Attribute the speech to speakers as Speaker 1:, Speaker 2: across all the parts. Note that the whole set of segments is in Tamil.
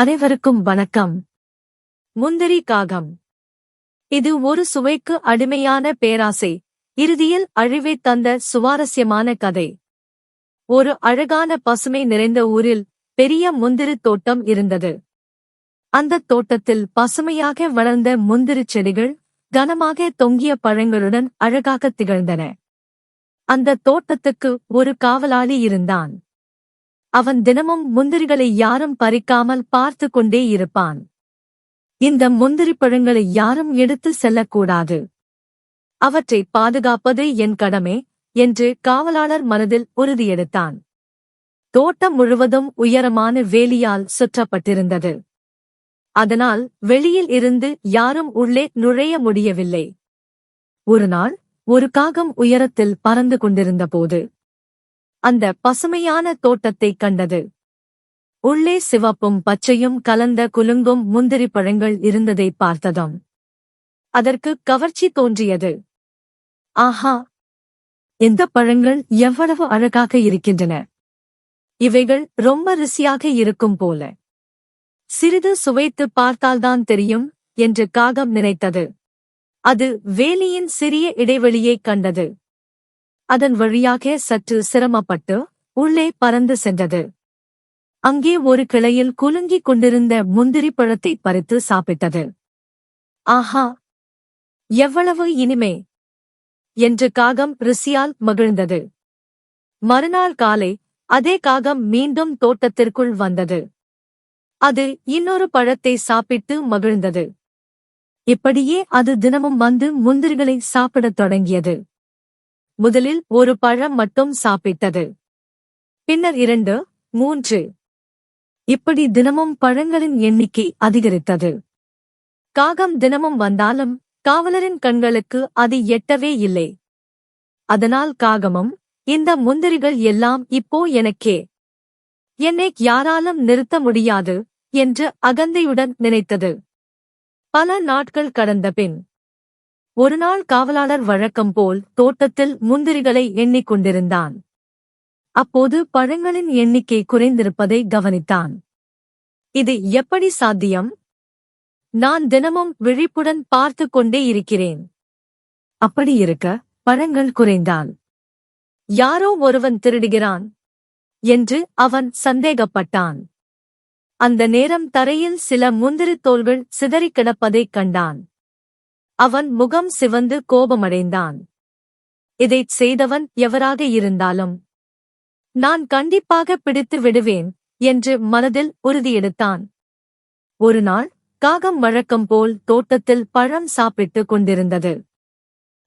Speaker 1: அனைவருக்கும் வணக்கம். முந்திரி காகம். இது ஒரு சுவைக்கு அடிமையான பேராசை. இறுதியில் அழிவைத் தந்த சுவாரஸ்யமான கதை. ஒரு அழகான பசுமை நிறைந்த ஊரில் பெரிய முந்திரித் தோட்டம் இருந்தது. அந்தத் தோட்டத்தில் பசுமையாக வளர்ந்த முந்திரிச் செடிகள் கனமாக தொங்கிய பழங்களுடன் அழகாகத் திகழ்ந்தன. அந்தத் தோட்டத்துக்கு ஒரு காவலாளி இருந்தான். அவன் தினமும் முந்திரிகளை யாரும் பறிக்காமல் பார்த்து கொண்டே இருப்பான். இந்த முந்திரி பழங்களை யாரும் எடுத்து செல்லக்கூடாது. அவற்றை பாதுகாப்பது என் கடமை என்று காவலாளர் மனதில் உறுதியெடுத்தான். தோட்டம் முழுவதும் உயரமான வேலியால் சுற்றப்பட்டிருந்தது. அதனால் வெளியில் இருந்து யாரும் உள்ளே நுழைய முடியவில்லை. ஒருநாள் ஒரு காகம் உயரத்தில் பறந்து கொண்டிருந்தபோது அந்த பசுமையான தோட்டத்தைக் கண்டது. உள்ளே சிவப்பும் பச்சையும் கலந்த குலுங்கும் முந்திரி பழங்கள் இருந்ததை பார்த்ததும். அதற்கு கவர்ச்சி தோன்றியது. ஆஹா! இந்த பழங்கள் எவ்வளவு அழகாக இருக்கின்றன. இவைகள் ரொம்ப ருசியாக இருக்கும் போல. சிறிது சுவைத்து பார்த்தால்தான் தெரியும் என்று காகம் நினைத்தது. அது வேலியின் சிறிய இடைவெளியைக் கண்டது. அதன் வழியாக சற்று சிரமப்பட்டு உள்ளே பறந்து சென்றது. அங்கே ஒரு கிளையில் குலுங்கிக் கொண்டிருந்த முந்திரி பழத்தை பறித்து சாப்பிட்டது. ஆஹா! எவ்வளவு இனிமே! என்று காகம் ருசியால் மகிழ்ந்தது. மறுநாள் காலை அதே காகம் மீண்டும் தோட்டத்திற்குள் வந்தது. அது இன்னொரு பழத்தை சாப்பிட்டு மகிழ்ந்தது. இப்படியே அது தினமும் வந்து முந்திரிகளை சாப்பிடத் தொடங்கியது. முதலில் ஒரு பழம் மட்டும் சாப்பிட்டது. பின்னர் இரண்டு மூன்று. இப்படி தினமும் பழங்களின் எண்ணிக்கை அதிகரித்தது. காகம் தினமும் வந்தாலும் காவலரின் கண்களுக்கு அது எட்டவே இல்லை. அதனால் காகமும் இந்த முந்திரிகள் எல்லாம் இப்போ எனக்கே. என்னை யாராலும் நிறுத்த முடியாது என்று அகந்தையுடன் நினைத்தது. பல நாட்கள் கடந்த பின் ஒருநாள் காவலாளர் வழக்கம் போல் தோட்டத்தில் முந்திரிகளை எண்ணிக் கொண்டிருந்தான். அப்போது பழங்களின் எண்ணிக்கை குறைந்திருப்பதை கவனித்தான். இது எப்படி சாத்தியம்? நான் தினமும் விழிப்புடன் பார்த்து கொண்டே இருக்கிறேன். அப்படி இருக்க பழங்கள் குறைந்தான் யாரோ ஒருவன் திருடுகிறான் என்று அவன் சந்தேகப்பட்டான். அந்த நேரம் தரையில் சில முந்திரி தோள்கள் சிதறிக் கிடப்பதைக் கண்டான். அவன் முகம் சிவந்து கோபமடைந்தான். இதைச் செய்தவன் எவராக இருந்தாலும் நான் கண்டிப்பாக பிடித்து விடுவேன் என்று மனதில் உறுதியெடுத்தான். ஒருநாள் காகம் வழக்கம் போல் தோட்டத்தில் பழம் சாப்பிட்டுக் கொண்டிருந்தது.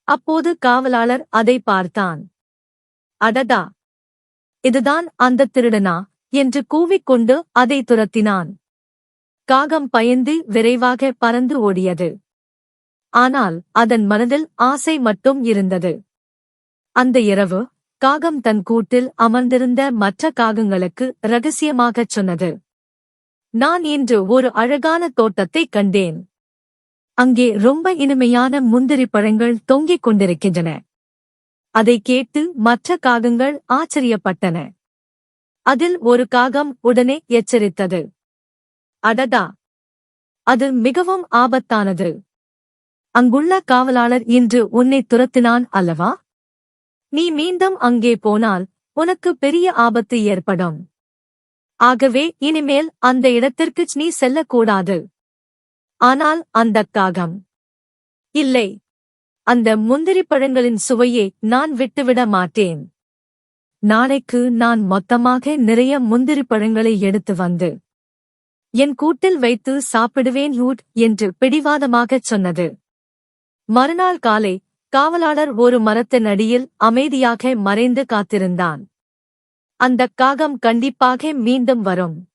Speaker 1: அப்போது காவலாளர் அதை பார்த்தான். அடடா! இதுதான் அந்த திருடனா? என்று கூவிக்கொண்டு அதை துரத்தினான். காகம் பயந்து விரைவாக பறந்து ஓடியது. ஆனால் அதன் மனதில் ஆசை மட்டும் இருந்தது. அந்த இரவு காகம் தன் கூட்டில் அமர்ந்திருந்த மற்ற காகங்களுக்கு ரகசியமாகச் சொன்னது. நான் இன்று ஒரு அழகான தோட்டத்தைக் கண்டேன். அங்கே ரொம்ப இனிமையான முந்திரி பழங்கள் தொங்கிக் கொண்டிருக்கின்றன. அதை கேட்டு மற்ற காகங்கள் ஆச்சரியப்பட்டன. அதில் ஒரு காகம் உடனே எச்சரித்தது. அடடா! அது மிகவும் ஆபத்தானது. அங்குள்ள காவலாளர் இன்று உன்னை துரத்தினான் அல்லவா? நீ மீண்டும் அங்கே போனால் உனக்கு பெரிய ஆபத்து ஏற்படும். ஆகவே இனிமேல் அந்த இடத்திற்கு நீ செல்லக்கூடாது. ஆனால் அந்தக் காகம். இல்லை. அந்த முந்திரி பழங்களின் சுவையை நான் விட்டுவிட மாட்டேன். நாளைக்கு நான் மொத்தமாக நிறைய முந்திரி பழங்களை எடுத்து வந்து என் கூட்டில் வைத்து சாப்பிடுவேன் ஹூட் என்று பிடிவாதமாகச் சொன்னது. மறுநாள் காலை காவலாளர் ஒரு மரத்தின் அடியில் அமைதியாக மறைந்து காத்திருந்தான். அந்தக் காகம் கண்டிப்பாக மீண்டும் வரும்.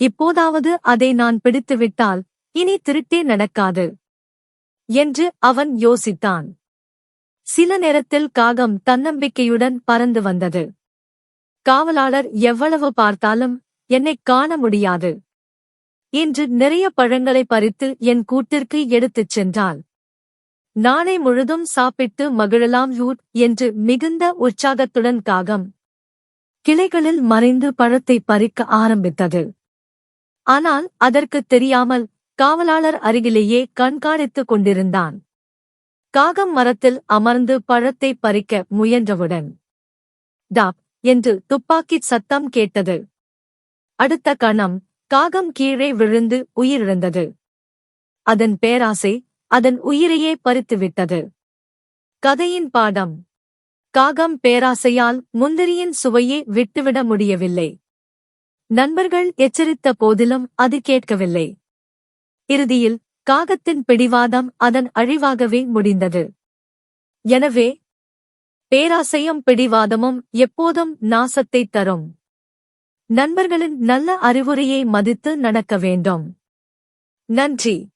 Speaker 1: இப்போதாவது அதை நான் பிடித்துவிட்டால் இனி திருட்டே நடக்காது என்று அவன் யோசித்தான். சில நேரத்தில் காகம் தன்னம்பிக்கையுடன் பறந்து வந்தது. காவலாளர் எவ்வளவு பார்த்தாலும் என்னைக் காண முடியாது இன்று நிறைய பழங்களை பறித்து என் கூட்டிற்கு எடுத்துச் சென்றாள். நாளை முழுதும் சாப்பிட்டு மகிழலாம் யூட் என்று மிகுந்த உற்சாகத்துடன் காகம். கிளைகளில் மறைந்து பழத்தை பறிக்க ஆரம்பித்தது. ஆனால் அதற்குத் தெரியாமல் காவலாளர் அருகிலேயே கண்காணித்துக் கொண்டிருந்தான். காகம் மரத்தில் அமர்ந்து பழத்தை பறிக்க முயன்றவுடன் டாப் என்று துப்பாக்கிச் சத்தம் கேட்டது. அடுத்த கணம் காகம் கீழே விழுந்து உயிரிழந்தது. அதன் பேராசை அதன் உயிரையே பறித்துவிட்டது. கதையின் பாடம். காகம் பேராசையால் முந்திரியின் சுவையே விட்டுவிட முடியவில்லை. நண்பர்கள் எச்சரித்த போதிலும் அது கேட்கவில்லை. இறுதியில் காகத்தின் பிடிவாதம் அதன் அழிவாகவே முடிந்தது. எனவே பேராசையும் பிடிவாதமும் எப்போதும் நாசத்தைத் தரும். நண்பர்களின் நல்ல அறிவுரையை மதித்து நடக்க வேண்டும். நன்றி.